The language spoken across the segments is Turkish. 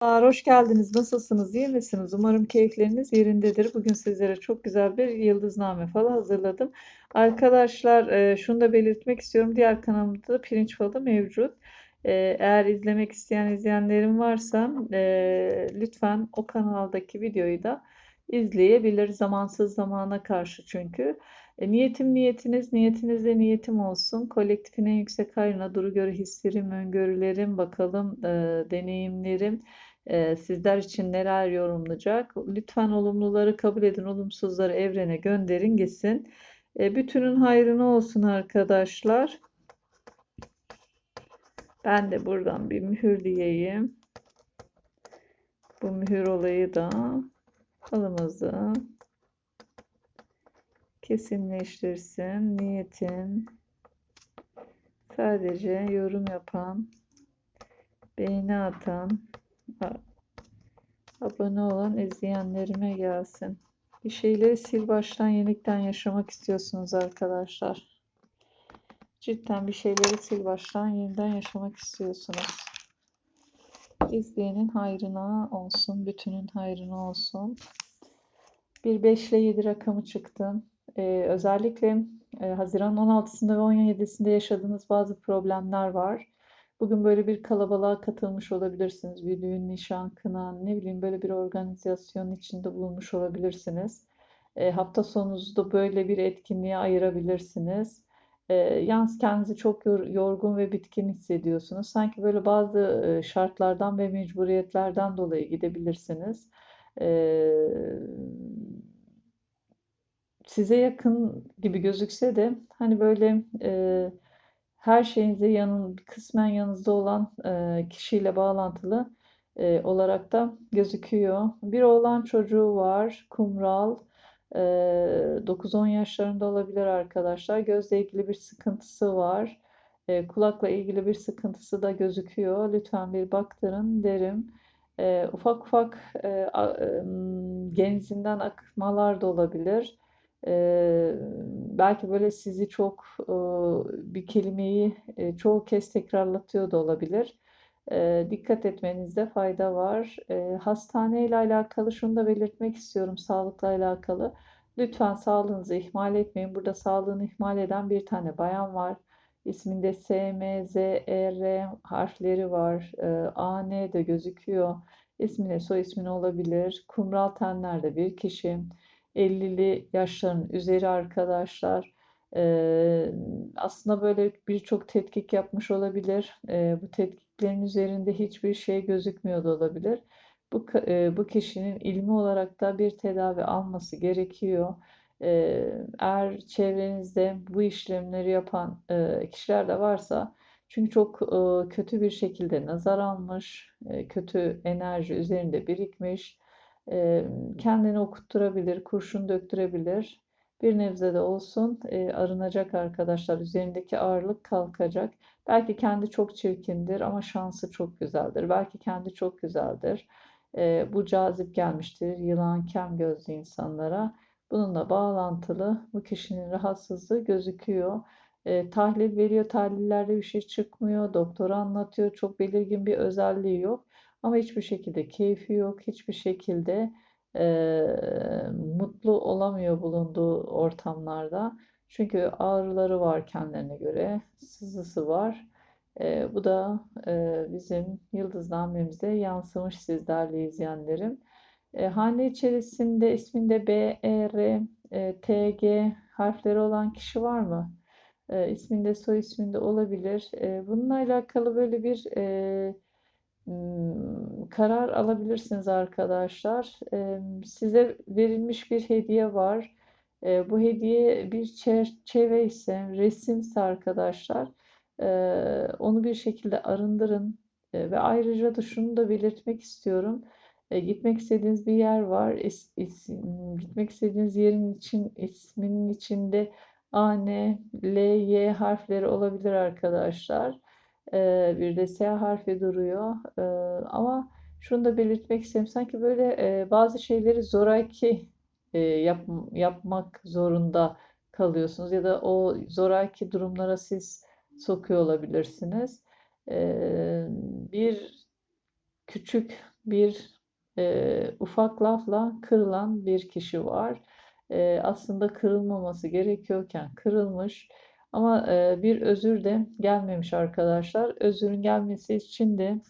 Merhabalar, Hoş geldiniz. Nasılsınız? İyi misiniz? Umarım keyifleriniz yerindedir. Bugün sizlere çok güzel bir yıldızname falı hazırladım. Arkadaşlar, e, şunu da belirtmek istiyorum. Diğer kanalımda da pirinç falı mevcut. E, Eğer izlemek isteyen izleyenlerim varsa e, lütfen o kanaldaki videoyu da izleyebilir. Zamansız zamana karşı çünkü. Niyetim niyetiniz, niyetiniz de niyetim olsun. Kolektifin en yüksek hayrına duru göre hislerim, öngörülerim, bakalım e, deneyimlerim e, sizler için neler yorumlayacak. Lütfen olumluları kabul edin, olumsuzları evrene gönderin gitsin. E, bütünün hayrına olsun arkadaşlar. Ben de buradan bir mühür diyeyim. Bu mühür olayı da falımızı kesinleştirsin. Niyetim sadece yorum yapan, beğeni atan, abone olan izleyenlerime gelsin. Bir şeyleri sil baştan yenikten yaşamak istiyorsunuz arkadaşlar. Cidden bir şeyleri sil baştan yeniden yaşamak istiyorsunuz. İzleyenin hayrına olsun, bütünün hayrına olsun. Bir 5 ile 7 rakamı çıktı. Ee, özellikle e, Haziran 16'sında ve 17'sinde yaşadığınız bazı problemler var. Bugün böyle bir kalabalığa katılmış olabilirsiniz. Bir düğün, nişan, kına, ne bileyim böyle bir organizasyon içinde bulunmuş olabilirsiniz. E, hafta sonunuzu da böyle bir etkinliğe ayırabilirsiniz. E, yalnız kendinizi çok yor- yorgun ve bitkin hissediyorsunuz. Sanki böyle bazı e, şartlardan ve mecburiyetlerden dolayı gidebilirsiniz. E, size yakın gibi gözükse de hani böyle e, her şeyinize yanın kısmen yanınızda olan e, kişiyle bağlantılı e, olarak da gözüküyor. Bir oğlan çocuğu var, kumral, e, 9-10 yaşlarında olabilir arkadaşlar. Gözle ilgili bir sıkıntısı var. E, kulakla ilgili bir sıkıntısı da gözüküyor. Lütfen bir baktırın derim. E, ufak ufak e, a- e, genzinden akmalar da olabilir. Ee, belki böyle sizi çok e, bir kelimeyi e, çoğu kez tekrarlatıyor da olabilir. Ee, dikkat etmenizde fayda var. Ee, hastane ile alakalı şunu da belirtmek istiyorum sağlıkla alakalı. Lütfen sağlığınızı ihmal etmeyin. Burada sağlığını ihmal eden bir tane bayan var. İsminde S, M, Z, E, R harfleri var. A, N de gözüküyor. İsmine soy ismine olabilir. Kumral tenlerde bir kişi. 50'li yaşların üzeri arkadaşlar. Aslında böyle birçok tetkik yapmış olabilir. Bu tetkiklerin üzerinde hiçbir şey gözükmüyor olabilir. Bu, bu kişinin ilmi olarak da bir tedavi alması gerekiyor. Eğer çevrenizde bu işlemleri yapan kişiler de varsa, çünkü çok kötü bir şekilde nazar almış, kötü enerji üzerinde birikmiş kendini okutturabilir, kurşun döktürebilir. Bir nebze de olsun arınacak arkadaşlar. Üzerindeki ağırlık kalkacak. Belki kendi çok çirkindir ama şansı çok güzeldir. Belki kendi çok güzeldir. Bu cazip gelmiştir yılan, kem gözlü insanlara. Bununla bağlantılı bu kişinin rahatsızlığı gözüküyor. E, tahlil veriyor, tahlillerde bir şey çıkmıyor. Doktor anlatıyor, çok belirgin bir özelliği yok. Ama hiçbir şekilde keyfi yok, hiçbir şekilde eee, mutlu olamıyor bulunduğu ortamlarda. Çünkü ağrıları var kendilerine göre, sızısı var. Eee, bu da eee, bizim yıldıznamemizde yansımış siz değerli izleyenlerim. E, hane içerisinde isminde B, E, R, e, T, G harfleri olan kişi var mı? E, isminde soy isminde olabilir. E, bununla alakalı böyle bir e, karar alabilirsiniz arkadaşlar. Size verilmiş bir hediye var. Ee, Bu hediye bir çerçeve ise, resimse arkadaşlar, ee, onu bir şekilde arındırın. Ee, Ve ayrıca da şunu da belirtmek istiyorum. Gitmek istediğiniz bir yer var. Gitmek istediğiniz yerin için isminin içinde A, N, L, Y harfleri olabilir arkadaşlar. Ee, bir de S harfi duruyor. Ee, ama şunu da belirtmek isterim. Sanki böyle e, bazı şeyleri zoraki e, yap, yapmak zorunda kalıyorsunuz ya da o zoraki durumlara siz sokuyor olabilirsiniz. Ee, bir küçük bir e, ufak lafla kırılan bir kişi var. E, aslında kırılmaması gerekiyorken kırılmış. Ama e, bir özür de gelmemiş arkadaşlar. Özürün gelmesi için de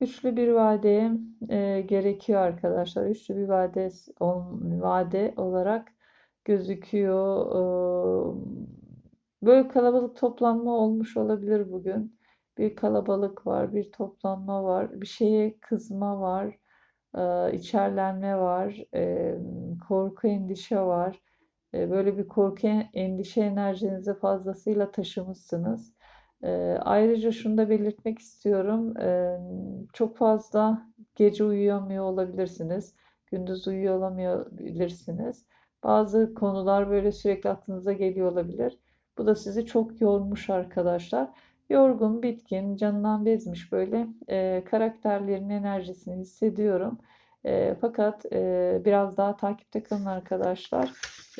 Üçlü bir vade e, gerekiyor arkadaşlar. Üçlü bir vade, vade olarak gözüküyor. E, böyle kalabalık toplanma olmuş olabilir bugün. Bir kalabalık var, bir toplanma var, bir şeye kızma var, içerlenme var, korku, endişe var. Böyle bir korku, endişe enerjinizi fazlasıyla taşımışsınız. Ayrıca şunu da belirtmek istiyorum. Çok fazla gece uyuyamıyor olabilirsiniz. Gündüz uyuyor olamayabilirsiniz. Bazı konular böyle sürekli aklınıza geliyor olabilir. Bu da sizi çok yormuş arkadaşlar. Yorgun, bitkin, canından bezmiş böyle e, karakterlerin enerjisini hissediyorum. E, fakat e, biraz daha takipte kalın arkadaşlar.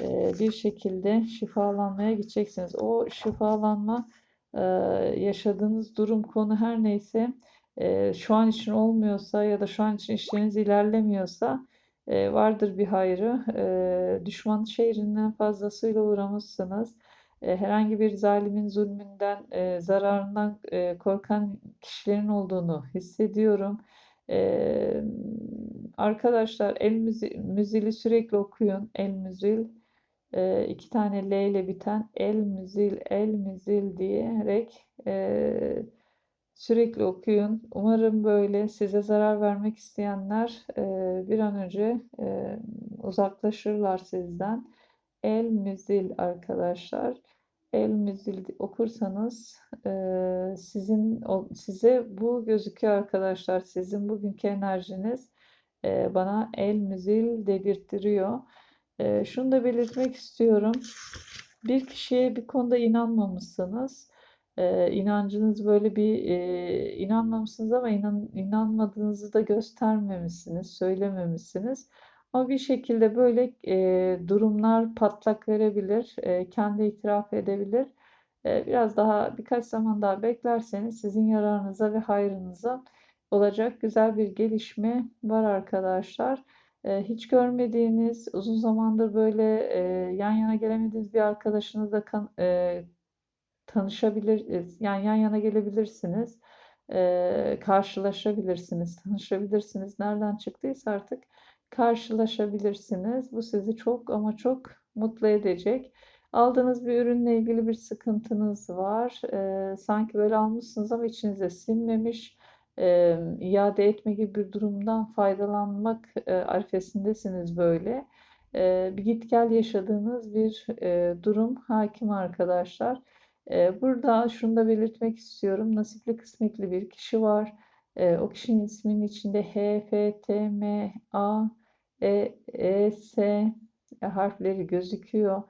E, bir şekilde şifalanmaya gideceksiniz. O şifalanma e, yaşadığınız durum konu her neyse e, şu an için olmuyorsa ya da şu an için işleriniz ilerlemiyorsa e, vardır bir hayrı. E, düşman şehrinden fazlasıyla uğramışsınız. E, herhangi bir zalimin zulmünden, e, zararından e, korkan kişilerin olduğunu hissediyorum. Arkadaşlar el müzi müzili sürekli okuyun. El müzil iki tane L ile biten el müzil el müzil diyerek sürekli okuyun. Umarım böyle size zarar vermek isteyenler bir an önce uzaklaşırlar sizden. El müzil arkadaşlar. El müzil okursanız e, sizin o, size bu gözüküyor arkadaşlar. Sizin bugünkü enerjiniz e, bana el müzil dedirttiriyor. E, şunu da belirtmek istiyorum. Bir kişiye bir konuda inanmamışsınız. E, inancınız böyle bir e, inanmamışsınız ama inan, inanmadığınızı da göstermemişsiniz, söylememişsiniz. Ama bir şekilde böyle e, durumlar patlak verebilir, e, kendi itiraf edebilir. E, biraz daha birkaç zaman daha beklerseniz sizin yararınıza ve hayrınıza olacak güzel bir gelişme var arkadaşlar. E, hiç görmediğiniz, uzun zamandır böyle e, yan yana gelemediğiniz bir arkadaşınızla kan, e, tanışabilir, e, yani yan yana gelebilirsiniz. E, karşılaşabilirsiniz, tanışabilirsiniz. Nereden çıktıysa artık karşılaşabilirsiniz. Bu sizi çok ama çok mutlu edecek. Aldığınız bir ürünle ilgili bir sıkıntınız var. E, sanki böyle almışsınız ama içinize sinmemiş e, iade etme gibi bir durumdan faydalanmak e, arifesindesiniz böyle. E, bir git gel yaşadığınız bir e, durum hakim arkadaşlar. E, burada şunu da belirtmek istiyorum. Nasipli kısmetli bir kişi var. E, o kişinin isminin içinde H, F, T, M, A, E, E, S harfleri gözüküyor.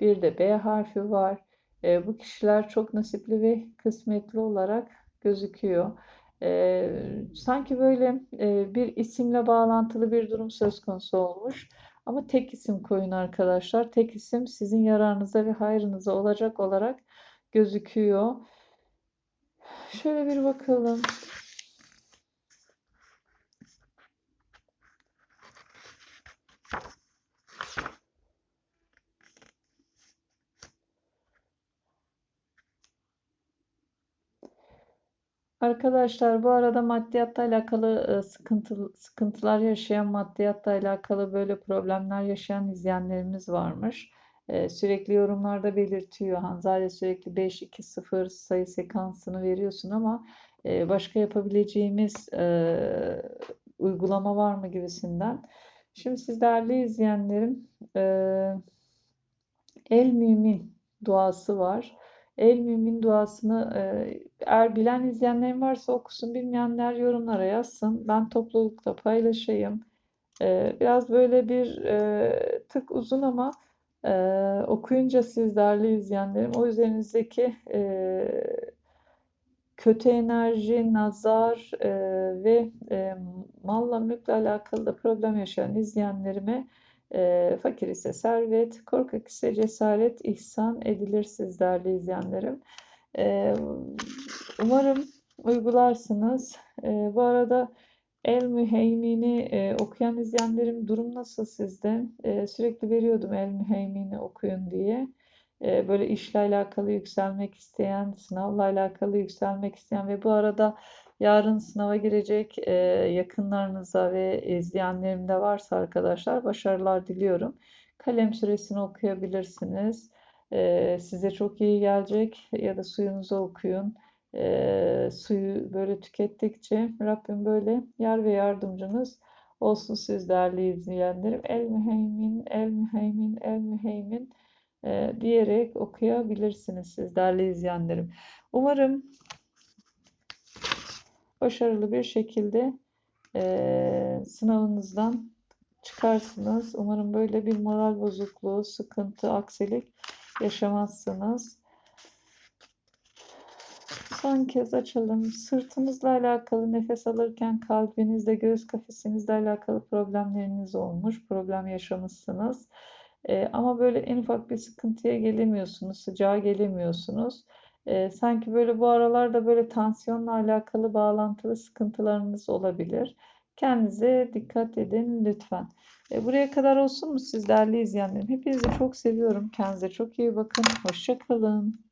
Bir de B harfi var. E, bu kişiler çok nasipli ve kısmetli olarak gözüküyor. E, sanki böyle e, bir isimle bağlantılı bir durum söz konusu olmuş. Ama tek isim koyun arkadaşlar. Tek isim sizin yararınıza ve hayrınıza olacak olarak gözüküyor. Şöyle bir bakalım. Arkadaşlar bu arada maddiyatla alakalı e, sıkıntı, sıkıntılar yaşayan, maddiyatla alakalı böyle problemler yaşayan izleyenlerimiz varmış. E, sürekli yorumlarda belirtiyor. Hanzade sürekli 5-2-0 sayı sekansını veriyorsun ama e, başka yapabileceğimiz uygulama var mı gibisinden. Şimdi siz değerli izleyenlerim El Mümin duası var. El mümin duasını e, eğer bilen izleyenlerim varsa okusun, bilmeyenler yorumlara yazsın. Ben toplulukta paylaşayım. E, biraz böyle bir e, tık uzun ama okuyunca siz değerli izleyenlerim o üzerinizdeki kötü enerji, nazar ve malla mülkle alakalı da problem yaşayan izleyenlerime E, fakir ise servet, korkak ise cesaret ihsan edilir siz değerli izleyenlerim. E, umarım uygularsınız. E, bu arada El Müheymin'i e, okuyan izleyenlerim durum nasıl sizde? E, sürekli veriyordum El Müheymin'i okuyun diye. E, böyle işle alakalı yükselmek isteyen, sınavla alakalı yükselmek isteyen ve bu arada yarın sınava girecek e, yakınlarınıza ve izleyenlerimde varsa arkadaşlar başarılar diliyorum. Kalem süresini okuyabilirsiniz. E, size çok iyi gelecek ya da suyunuzu okuyun e, suyu böyle tükettikçe Rabbim böyle yar ve yardımcınız olsun siz değerli izleyenlerim. El müheymin, el müheymin, el müheymin e, diyerek okuyabilirsiniz siz değerli izleyenlerim. Umarım başarılı bir şekilde e, sınavınızdan çıkarsınız. Umarım böyle bir moral bozukluğu, sıkıntı, aksilik yaşamazsınız. Son kez açalım. Sırtınızla alakalı nefes alırken kalbinizle, göğüs kafesinizle alakalı problemleriniz olmuş, problem yaşamışsınız. Ee, ama böyle en ufak bir sıkıntıya gelemiyorsunuz, sıcağa gelemiyorsunuz. Ee, sanki böyle bu aralarda böyle tansiyonla alakalı bağlantılı sıkıntılarınız olabilir. Kendinize dikkat edin lütfen. Ee, buraya kadar olsun mu siz değerli izleyenlerim? Hepinizi çok seviyorum. Kendinize çok iyi bakın. Hoşça kalın.